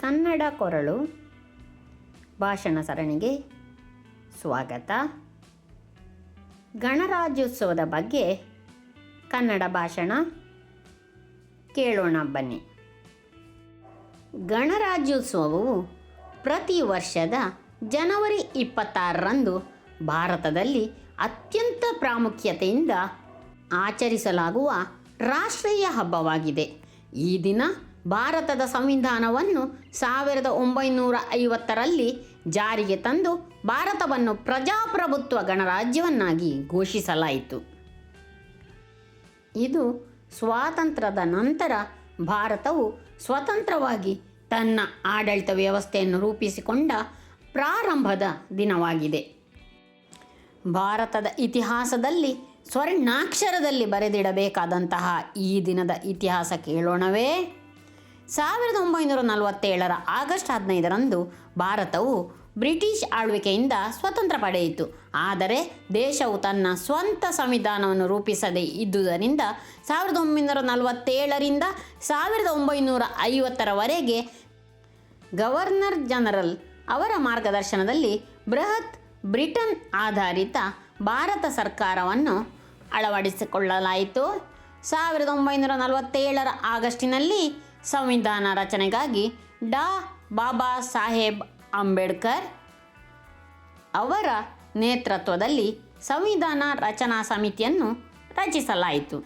ಕನ್ನಡ ಕೊರಳು ಭಾಷಣ ಸರಣಿಗೆ ಸ್ವಾಗತ. ಗಣರಾಜ್ಯೋತ್ಸವದ ಬಗ್ಗೆ ಕನ್ನಡ ಭಾಷಣ ಕೇಳೋಣ ಬನ್ನಿ. ಗಣರಾಜ್ಯೋತ್ಸವವು ಪ್ರತಿ ವರ್ಷದ ಜನವರಿ ಇಪ್ಪತ್ತಾರರಂದು ಭಾರತದಲ್ಲಿ ಅತ್ಯಂತ ಪ್ರಾಮುಖ್ಯತೆಯಿಂದ ಆಚರಿಸಲಾಗುವ ರಾಷ್ಟ್ರೀಯ ಹಬ್ಬವಾಗಿದೆ. ಈ ದಿನ ಭಾರತದ ಸಂವಿಧಾನವನ್ನು ಸಾವಿರದ ಒಂಬೈನೂರ ಐವತ್ತರಲ್ಲಿ ಜಾರಿಗೆ ತಂದು ಭಾರತವನ್ನು ಪ್ರಜಾಪ್ರಭುತ್ವ ಗಣರಾಜ್ಯವನ್ನಾಗಿ ಘೋಷಿಸಲಾಯಿತು. ಇದು ಸ್ವಾತಂತ್ರ್ಯದ ನಂತರ ಭಾರತವು ಸ್ವತಂತ್ರವಾಗಿ ತನ್ನ ಆಡಳಿತ ವ್ಯವಸ್ಥೆಯನ್ನು ರೂಪಿಸಿಕೊಂಡ ಪ್ರಾರಂಭದ ದಿನವಾಗಿದೆ. ಭಾರತದ ಇತಿಹಾಸದಲ್ಲಿ ಸ್ವರ್ಣಾಕ್ಷರದಲ್ಲಿ ಬರೆದಿಡಬೇಕಾದಂತಹ ಈ ದಿನದ ಇತಿಹಾಸ ಕೇಳೋಣವೇ. ಸಾವಿರದ ಒಂಬೈನೂರ ನಲವತ್ತೇಳರ ಆಗಸ್ಟ್ ಹದಿನೈದರಂದು ಭಾರತವು ಬ್ರಿಟಿಷ್ ಆಳ್ವಿಕೆಯಿಂದ ಸ್ವತಂತ್ರ ಪಡೆಯಿತು. ಆದರೆ ದೇಶವು ತನ್ನ ಸ್ವಂತ ಸಂವಿಧಾನವನ್ನು ರೂಪಿಸದೇ ಇದ್ದುದರಿಂದ ಸಾವಿರದ ಒಂಬೈನೂರ ನಲವತ್ತೇಳರಿಂದ ಸಾವಿರದ ಒಂಬೈನೂರ ಐವತ್ತರವರೆಗೆ ಗವರ್ನರ್ ಜನರಲ್ ಅವರ ಮಾರ್ಗದರ್ಶನದಲ್ಲಿ ಬೃಹತ್ ಬ್ರಿಟನ್ ಆಧಾರಿತ ಭಾರತ ಸರ್ಕಾರವನ್ನು ಅಳವಡಿಸಿಕೊಳ್ಳಲಾಯಿತು. ಸಾವಿರದ ಒಂಬೈನೂರ ನಲವತ್ತೇಳರ ಆಗಸ್ಟಿನಲ್ಲಿ ಸಂವಿಧಾನ ರಚನೆಗಾಗಿ ಡಾ. ಬಾಬಾ ಸಾಹೇಬ್ ಅಂಬೇಡ್ಕರ್ ಅವರ ನೇತೃತ್ವದಲ್ಲಿ ಸಂವಿಧಾನ ರಚನಾ ಸಮಿತಿಯನ್ನು ರಚಿಸಲಾಯಿತು.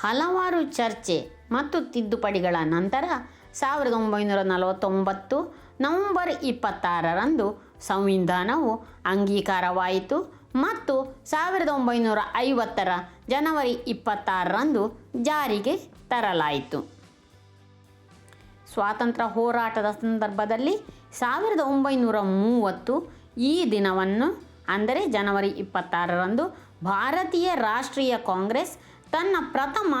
ಹಲವಾರು ಚರ್ಚೆ ಮತ್ತು ತಿದ್ದುಪಡಿಗಳ ನಂತರ ಸಾವಿರದ ಒಂಬೈನೂರ ನಲವತ್ತೊಂಬತ್ತು ನವೆಂಬರ್ ಇಪ್ಪತ್ತಾರರಂದು ಸಂವಿಧಾನವು ಅಂಗೀಕಾರವಾಯಿತು ಮತ್ತು ಸಾವಿರದ ಒಂಬೈನೂರ ಐವತ್ತರ ಜನವರಿ ಇಪ್ಪತ್ತಾರರಂದು ಜಾರಿಗೆ ತರಲಾಯಿತು. ಸ್ವಾತಂತ್ರ್ಯ ಹೋರಾಟದ ಸಂದರ್ಭದಲ್ಲಿ ಸಾವಿರದ ಒಂಬೈನೂರ ಮೂವತ್ತು ಈ ದಿನವನ್ನು, ಅಂದರೆ ಜನವರಿ ಇಪ್ಪತ್ತಾರರಂದು, ಭಾರತೀಯ ರಾಷ್ಟ್ರೀಯ ಕಾಂಗ್ರೆಸ್ ತನ್ನ ಪ್ರಥಮ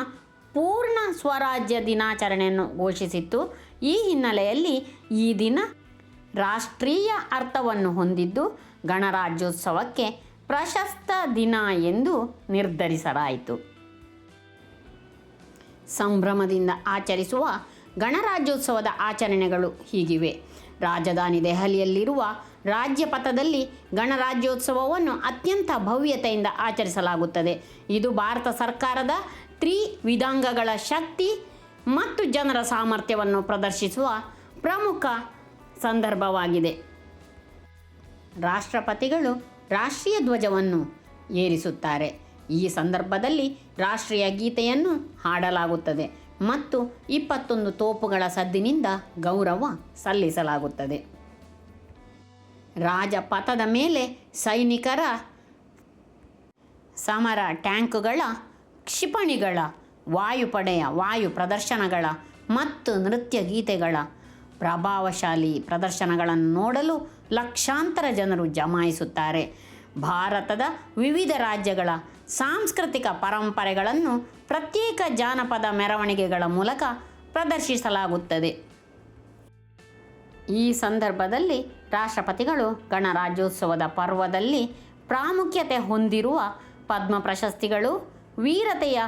ಪೂರ್ಣ ಸ್ವರಾಜ್ಯ ದಿನಾಚರಣೆಯನ್ನು ಘೋಷಿಸಿತ್ತು. ಈ ಹಿನ್ನೆಲೆಯಲ್ಲಿ ಈ ದಿನ ರಾಷ್ಟ್ರೀಯ ಅರ್ಥವನ್ನು ಹೊಂದಿದ್ದು, ಗಣರಾಜ್ಯೋತ್ಸವಕ್ಕೆ ಪ್ರಶಸ್ತ ದಿನ ಎಂದು ನಿರ್ಧರಿಸಲಾಯಿತು. ಸಂಭ್ರಮದಿಂದ ಆಚರಿಸುವ ಗಣರಾಜ್ಯೋತ್ಸವದ ಆಚರಣೆಗಳು ಹೀಗಿವೆ. ರಾಜಧಾನಿ ದೆಹಲಿಯಲ್ಲಿರುವ ರಾಜ್ಯಪಥದಲ್ಲಿ ಗಣರಾಜ್ಯೋತ್ಸವವನ್ನು ಅತ್ಯಂತ ಭವ್ಯತೆಯಿಂದ ಆಚರಿಸಲಾಗುತ್ತದೆ. ಇದು ಭಾರತ ಸರ್ಕಾರದ ತ್ರಿವಿಧಾಂಗಗಳ ಶಕ್ತಿ ಮತ್ತು ಜನರ ಸಾಮರ್ಥ್ಯವನ್ನು ಪ್ರದರ್ಶಿಸುವ ಪ್ರಮುಖ ಸಂದರ್ಭವಾಗಿದೆ. ರಾಷ್ಟ್ರಪತಿಗಳು ರಾಷ್ಟ್ರೀಯ ಧ್ವಜವನ್ನು ಏರಿಸುತ್ತಾರೆ. ಈ ಸಂದರ್ಭದಲ್ಲಿ ರಾಷ್ಟ್ರೀಯ ಗೀತೆಯನ್ನು ಹಾಡಲಾಗುತ್ತದೆ. ಮತ್ತು ಇಪ್ಪತ್ತೊಂದು ತೋಪುಗಳ ಸದ್ದಿನಿಂದ ಗೌರವ ಸಲ್ಲಿಸಲಾಗುತ್ತದೆ. ರಾಜಪಥದ ಮೇಲೆ ಸೈನಿಕರ ಸಮರ ಟ್ಯಾಂಕುಗಳ, ಕ್ಷಿಪಣಿಗಳ, ವಾಯುಪಡೆಯ ವಾಯು ಪ್ರದರ್ಶನಗಳ ಮತ್ತು ನೃತ್ಯ ಗೀತೆಗಳ ಪ್ರಭಾವಶಾಲಿ ಪ್ರದರ್ಶನಗಳನ್ನು ನೋಡಲು ಲಕ್ಷಾಂತರ ಜನರು ಜಮಾಯಿಸುತ್ತಾರೆ. ಭಾರತದ ವಿವಿಧ ರಾಜ್ಯಗಳ ಸಾಂಸ್ಕೃತಿಕ ಪರಂಪರೆಗಳನ್ನು ಪ್ರತ್ಯೇಕ ಜಾನಪದ ಮೆರವಣಿಗೆಗಳ ಮೂಲಕ ಪ್ರದರ್ಶಿಸಲಾಗುತ್ತದೆ. ಈ ಸಂದರ್ಭದಲ್ಲಿ ರಾಷ್ಟ್ರಪತಿಗಳು ಗಣರಾಜ್ಯೋತ್ಸವದ ಪರ್ವದಲ್ಲಿ ಪ್ರಾಮುಖ್ಯತೆ ಹೊಂದಿರುವ ಪದ್ಮ ಪ್ರಶಸ್ತಿಗಳು, ವೀರತೆಯ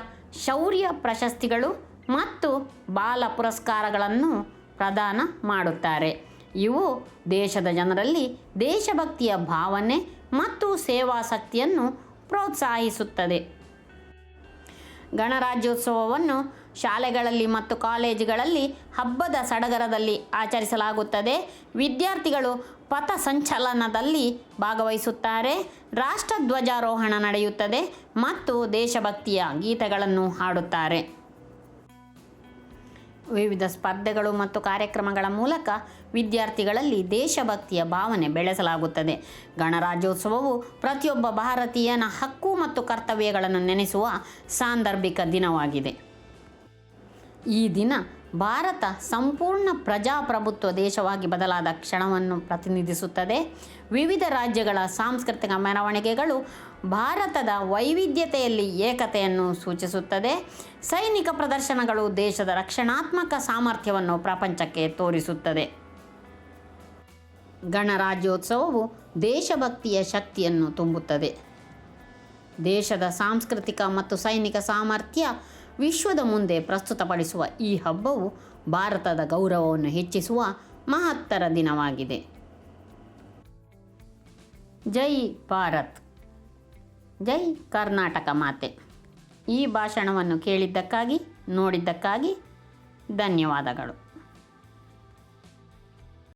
ಶೌರ್ಯ ಪ್ರಶಸ್ತಿಗಳು ಮತ್ತು ಬಾಲ ಪುರಸ್ಕಾರಗಳನ್ನು ಪ್ರದಾನ ಮಾಡುತ್ತಾರೆ. ಇವು ದೇಶದ ಜನರಲ್ಲಿ ದೇಶಭಕ್ತಿಯ ಭಾವನೆ ಮತ್ತು ಸೇವಾಸಕ್ತಿಯನ್ನು ಪ್ರೋತ್ಸಾಹಿಸುತ್ತದೆ. ಗಣರಾಜ್ಯೋತ್ಸವವನ್ನು ಶಾಲೆಗಳಲ್ಲಿ ಮತ್ತು ಕಾಲೇಜುಗಳಲ್ಲಿ ಹಬ್ಬದ ಸಡಗರದಲ್ಲಿ ಆಚರಿಸಲಾಗುತ್ತದೆ. ವಿದ್ಯಾರ್ಥಿಗಳು ಪಥ ಸಂಚಲನದಲ್ಲಿ ಭಾಗವಹಿಸುತ್ತಾರೆ. ರಾಷ್ಟ್ರಧ್ವಜಾರೋಹಣ ನಡೆಯುತ್ತದೆ ಮತ್ತು ದೇಶಭಕ್ತಿಯ ಗೀತೆಗಳನ್ನು ಹಾಡುತ್ತಾರೆ. ವಿವಿಧ ಸ್ಪರ್ಧೆಗಳು ಮತ್ತು ಕಾರ್ಯಕ್ರಮಗಳ ಮೂಲಕ ವಿದ್ಯಾರ್ಥಿಗಳಲ್ಲಿ ದೇಶಭಕ್ತಿಯ ಭಾವನೆ ಬೆಳೆಸಲಾಗುತ್ತದೆ. ಗಣರಾಜ್ಯೋತ್ಸವವು ಪ್ರತಿಯೊಬ್ಬ ಭಾರತೀಯನ ಹಕ್ಕು ಮತ್ತು ಕರ್ತವ್ಯಗಳನ್ನು ನೆನೆಸುವ ಸಾಂದರ್ಭಿಕ ದಿನವಾಗಿದೆ. ಈ ದಿನ ಭಾರತ ಸಂಪೂರ್ಣ ಪ್ರಜಾಪ್ರಭುತ್ವ ದೇಶವಾಗಿ ಬದಲಾದ ಕ್ಷಣವನ್ನು ಪ್ರತಿನಿಧಿಸುತ್ತದೆ. ವಿವಿಧ ರಾಜ್ಯಗಳ ಸಾಂಸ್ಕೃತಿಕ ಮೆರವಣಿಗೆಗಳು ಭಾರತದ ವೈವಿಧ್ಯತೆಯಲ್ಲಿ ಏಕತೆಯನ್ನು ಸೂಚಿಸುತ್ತದೆ. ಸೈನಿಕ ಪ್ರದರ್ಶನಗಳು ದೇಶದ ರಕ್ಷಣಾತ್ಮಕ ಸಾಮರ್ಥ್ಯವನ್ನು ಪ್ರಪಂಚಕ್ಕೆ ತೋರಿಸುತ್ತದೆ. ಗಣರಾಜ್ಯೋತ್ಸವವು ದೇಶಭಕ್ತಿಯ ಶಕ್ತಿಯನ್ನು ತುಂಬುತ್ತದೆ. ದೇಶದ ಸಾಂಸ್ಕೃತಿಕ ಮತ್ತು ಸೈನಿಕ ಸಾಮರ್ಥ್ಯ ವಿಶ್ವದ ಮುಂದೆ ಪ್ರಸ್ತುತಪಡಿಸುವ ಈ ಹಬ್ಬವು ಭಾರತದ ಗೌರವವನ್ನು ಹೆಚ್ಚಿಸುವ ಮಹತ್ತರ ದಿನವಾಗಿದೆ. ಜೈ ಭಾರತ್. ಜೈ ಕರ್ನಾಟಕ ಮಾತೆ. ಈ ಭಾಷಣವನ್ನು ಕೇಳಿದ್ದಕ್ಕಾಗಿ, ನೋಡಿದ್ದಕ್ಕಾಗಿ ಧನ್ಯವಾದಗಳು.